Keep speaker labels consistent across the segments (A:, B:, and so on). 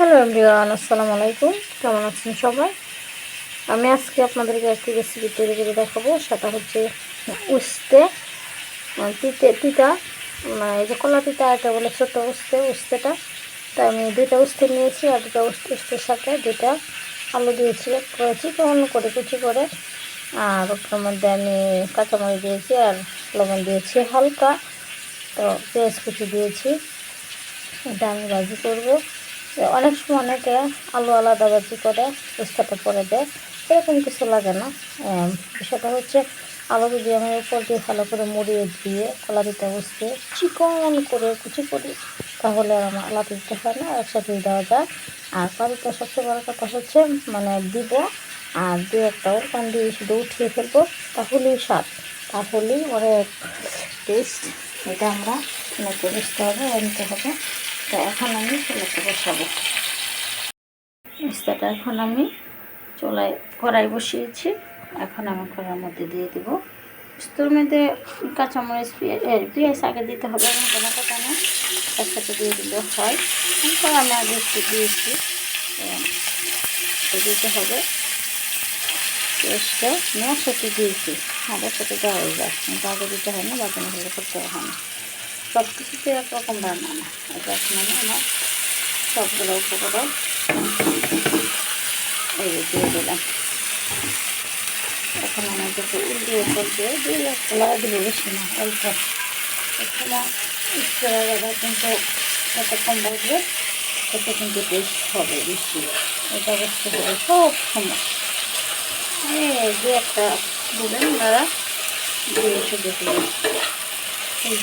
A: Hello everyone, আসসালামু আলাইকুম। কেমন আছেন সবাই? আমি আজকে আপনাদেরকে একটি রেসিপি তৈরি করে দেখাবো। সেটা হচ্ছে উস্তে মানে তিতে, তিতা মানে এই যে কলা তিতা এটা বলে ছোটো উস্তে, উস্তেটা। তা আমি দুইটা উস্তে নিয়েছি আর দুটা উস্তে, উস্তের সাথে দুইটা আলু দিয়েছি, করেছি কেমন করে কুচি করে। আর ওটার মধ্যে আমি কাঁচামরিচ দিয়েছি আর লবণ দিয়েছি হালকা। তো পেঁয়াজ কুচি দিয়েছি। এটা আমি ভাজি করব। অনেক সময় অনেকে আলু আলাদা ভাজি করে উস্তাটা পরে দেয়, এরকম কিছু লাগে না। বিষয়টা হচ্ছে আলু যদি আমি উপর দিয়ে ভালো করে মুড়িয়ে দিয়ে কলা দিতে বসতে চিকন করে কুচি করি, তাহলে আর আমার আলাদা দিতে হয় না একসাথে দেওয়া যায়। আর কলাটা সবচেয়ে বড় কথা হচ্ছে মানে দিব আর দু একটা ওখান দিয়ে শুধু উঠিয়ে ফেলব, তাহলেই স্বাদ। তাহলেই অনেক টেস্ট এটা আমরা বুঝতে হবে, আনতে হবে। তো এখন আমি চুলাতে বসাবো। মিস্তাটা এখন আমি চুলায় কড়াই বসিয়েছি। এখন আমি কড়াইয়ের মধ্যে দিয়ে দেবো তোর মধ্যে কাঁচামরিচ, পেঁয়াজ পেঁয়াজ আগে দিতে হবে এবং কোনো কথা নেই। একসাথে দিয়ে দিলে হয়। তারপর আমি আগে একটু দিয়েছি দিতে হবে। পেঁয়াজটা আমি একসাথে দিয়েছি, আর একসাথে দেওয়া হয়ে যায় কিন্তু আগে দিতে হয় না বাজানো হলে করতে হয় না। সব কিছুতে একরকম রান্না না এটা আমি আমার সবগুলো উপকরণ। এই দিয়ে দিলাম। এখন আমাদেরকে উল্টিয়ে করতে দিয়ে খোলা দিব বেশি না, অল্প। এখানে ইচ্ছা কিন্তু যত কম বাজবে, তত কিন্তু টেস্ট হবে বেশি। এটা বুঝতে হবে সব সময়। এই যে একটা দিলেন তারা দিয়ে এই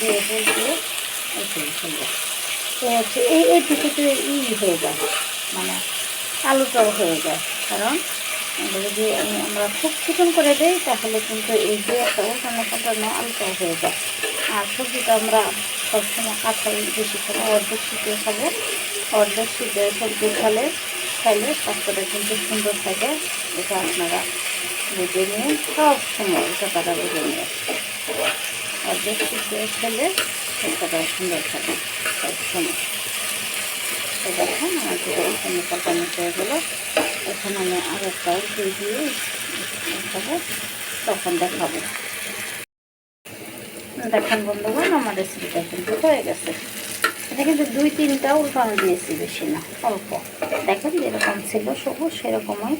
A: সুন্দর তো হচ্ছে এই এইটুকুতে ই হয়ে যায় মানে আলুটাও হয়ে যায় কারণ যদি আমরা খুব চিকন করে দিই তাহলে কিন্তু এই যে একটা উল্টানো পাল্টানো আলুটাও হয়ে যায় আর সবজিটা আমরা সবসময় কাঁচা বেশি খাব অর্ধেক সিদ্ধ খাব অর্ধেক সিদ্ধ সবজি খালে খাইলে স্বাস্থ্যটা কিন্তু সুন্দর থাকে এটা আপনারা বুঝে নিয়ে সব সময় এটা তারা বুঝে নিয়ে অর্ধেক সিদ্ধ খেলে সেটা সুন্দর থাকে সব সময় তো দেখেন, আমার এখানে পাকানো হয়ে গেলো। এখন আমি আর একটা দিয়ে দিয়ে তখন দেখাবো। দেখেন বন্ধুগণ, আমার রেসিপিটা কিন্তু হয়ে গেছে। এটা কিন্তু দুই তিনটা উল্টানো দিয়েছি বেশি না, অল্প। দেখেন যেরকম ছিল সবুজ, সেরকমই।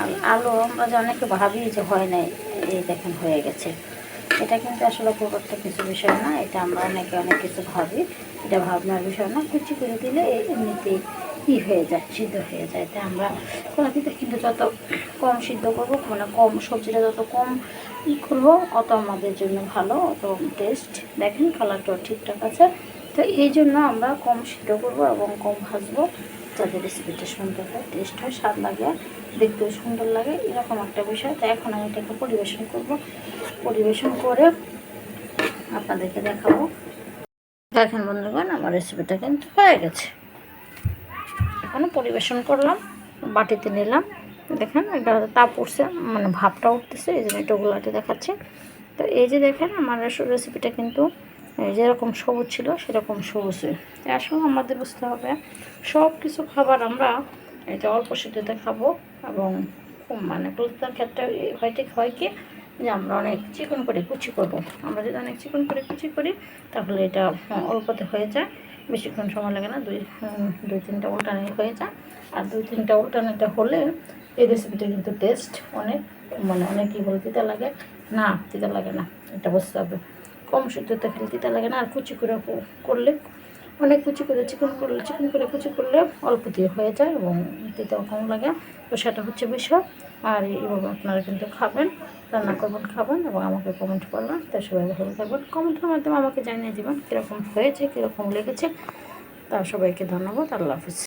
A: আর আলু আমরা যে অনেকে ভাবি যে হয় নাই, এই দেখেন হয়ে গেছে। এটা কিন্তু আসলে খুব কিছু বিষয় না, এটা আমরা অনেকে অনেক কিছু ভাবি, এটা ভাবনার বিষয় না, কুচি করে দিলে এমনিতেই ই হয়ে যায়, সিদ্ধ হয়ে যায়। তাই আমরা কলাপিতে কিন্তু যত কম সিদ্ধ করব মানে কম সবজিটা যত কম ই করব, অত আমাদের জন্য ভালো। অত টেস্ট দেখেন কালারটাও ঠিকঠাক আছে। তো এই জন্য আমরা কম সিদ্ধ করব এবং কম ভাজবো যাতে রেসিপিটা সুন্দর হয় টেস্ট হয়, স্বাদ লাগে, দেখতেও সুন্দর লাগে, এরকম একটা বিষয়। তো এখন আমি এটাকে পরিবেশন করব। পরিবেশন করে আপনাদেরকে দেখাবো। দেখেন বন্ধুগণ, আমার রেসিপিটা কিন্তু হয়ে গেছে। এখন পরিবেশন করলাম, বাটিতে নিলাম। দেখেন, এটা তাপ উঠছে মানে ভাবটা উঠতেছে, এই জন্য গোলাটে দেখাচ্ছে। তো এই যে দেখেন, আমার রেসিপিটা কিন্তু যেরকম সবুজ ছিল সেরকম সবুজ আসলে আমাদের বুঝতে হবে সব কিছু খাবার আমরা এটা অল্প সিদ্ধতে খাব এবং মানে প্রতিটার ক্ষেত্রে হয়তো হয় কি যে আমরা অনেক চিকন করে কুচি করব। আমরা যদি অনেক চিকন করে কুচি করি তাহলে এটা হ্যাঁ, অল্পতে হয়ে যায়। বেশিক্ষণ সময় লাগে না দুই দুই তিনটা উল্টানি হয়ে যায়। আর দুই তিনটা উল্টানিটা হলে এই রেসিপিটা কিন্তু টেস্ট অনেক মানে অনেকই বলে দিতে লাগে। না দিতে লাগে না এটা বুঝতে হবে। কম সিদ্ধতে খেলে দিতে লাগে না। আর কুচি করে করলে, অনেক কুচি করে চিকন করলে, চিকন করে কুচি করলে অল্প দিয়ে হয়ে যায় এবং দিতেও কম লাগে। তো সেটা হচ্ছে বিষয়। আর এইভাবে আপনারা কিন্তু খাবেন, রান্না করবেন, খাবেন এবং আমাকে কমেন্ট করবেন। তো সবাই ভালো থাকবেন। কমেন্টের মাধ্যমে আমাকে জানিয়ে দেবেন কীরকম হয়েছে, কীরকম লেগেছে। তা সবাইকে ধন্যবাদ। আল্লাহ হাফিজ।